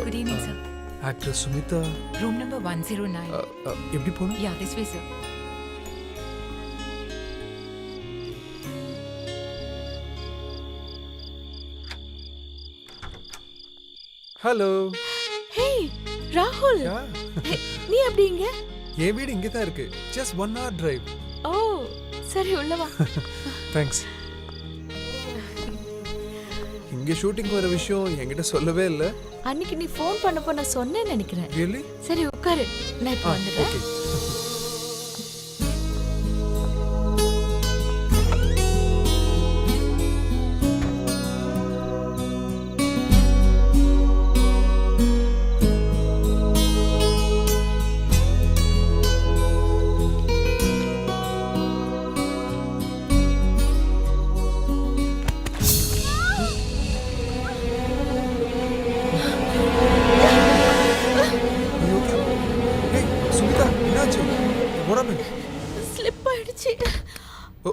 Good evening, sir. Actress Sumitha Room number 109. அ, அ, எப்படி போகணும்? Yeah, this way, sir. Hello hey ராகுல் ஹே, நீ எப்படி இங்க? என் வீடு இங்கே தான் இருக்கு. ஜஸ்ட் ஒன் hour டிரைவ் ஓ சரி உள்ள வா. தேங்க்ஸ் இங்கே ஷூட்டிங் வர விஷயம் என்கிட்ட சொல்லவே இல்லை. அன்னைக்கு நீ ஃபோன் பண்ணப்போ நான் சொன்னேன்னு நினைக்கிறேன். சரி உட்காரு. நான் இப்போ வந்துடுறேன். உடம்பு ஸ்லிப் ஆயிடுச்சு. ஓ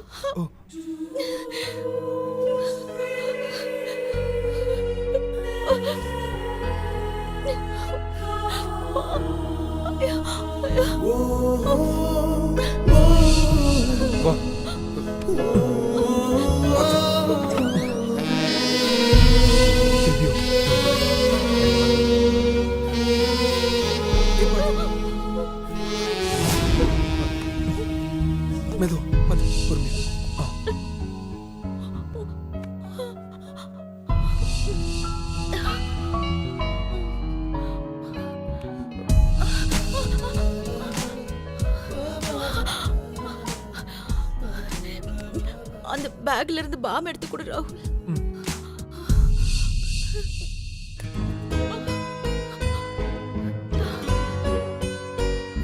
மெதுவா வந்து பொறுமையா. ஆ. அந்த பேக்ல இருந்து பாம் எடுத்து கொடு ராகுல்.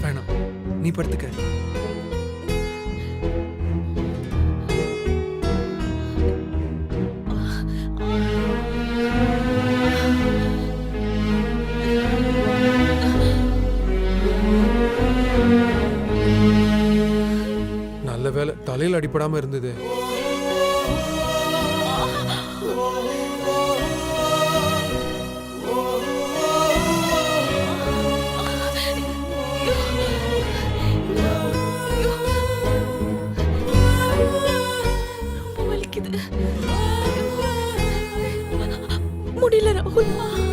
வேணாம். நீ படுத்துக்க. தலையில் அடிப்படாமல் இருந்தது. முடியல ராகுல்.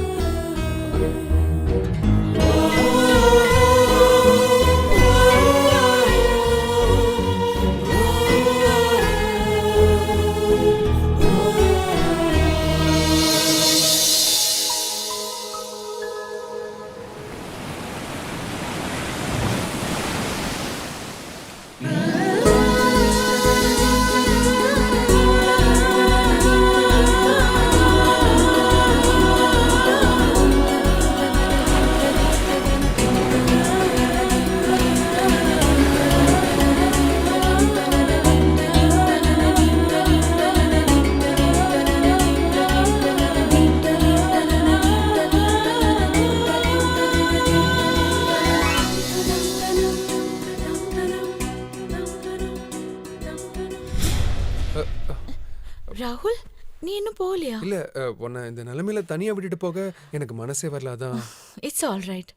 ராகுல் நீ இன்னும் போகலையா? இல்ல அஹ், உன்னை இந்த நிலைமையில தனியா விட்டுட்டு போக எனக்கு மனசே வரல அதான். இட்ஸ் ஆல் ரைட்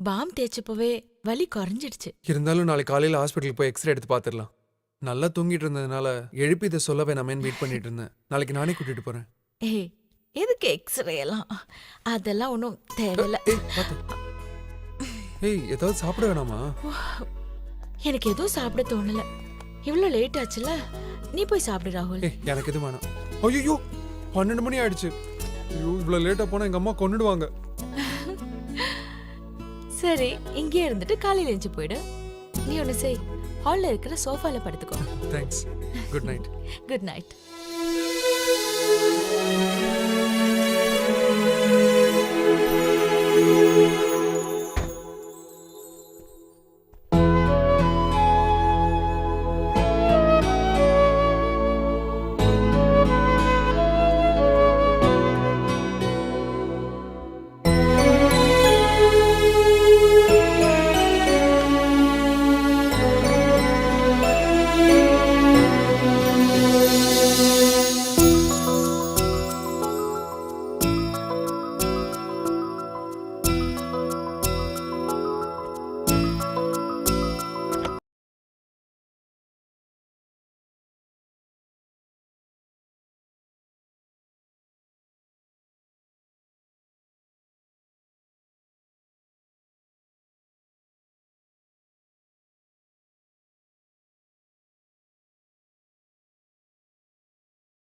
பாம் தேய்ச்சப்பவே வலி குறைஞ்சிடுச்சு. இருந்தாலும் நாளைக்கு காலையில ஹாஸ்பிட்டல் போய் எக்ஸ்ரே எடுத்து பார்த்துடலாம் நல்லா தூங்கிட்டு இருந்ததுனால எழுப்பி இதை சொல்ல வேணாமேன்னு வெயிட் பண்ணிட்டு இருந்தேன். நாளைக்கு நானே கூட்டிட்டு போறேன். ஏய் எதுக்கு எக்ஸ்ரே எல்லாம்? அதெல்லாம் ஒன்றும் தேவையில்ல. ஏய் பார்த்து ஏய் ஏதாவது சாப்பிட வேணாமா? எனக்கு எதுவும் சாப்பிட தோணல. இவ்வளோ லேட் ஆச்சுல நீ போய் சாப்பிடு ராகுல். ஏய் எனக்கு எதுவும் வேணாம். ஐயோ பன்னெண்டு மணி ஆயிடுச்சு. ஐயோ இவ்வளவு லேட்டா போனா எங்க அம்மா கொன்னுடுவாங்க. சரி இங்கே இருந்துட்டு காலையில எழுந்து போயிடு. நீ ஒன்று செய். ஹாலில் இருக்கிற சோஃபால படுத்துக்கோ. Thanks good night good night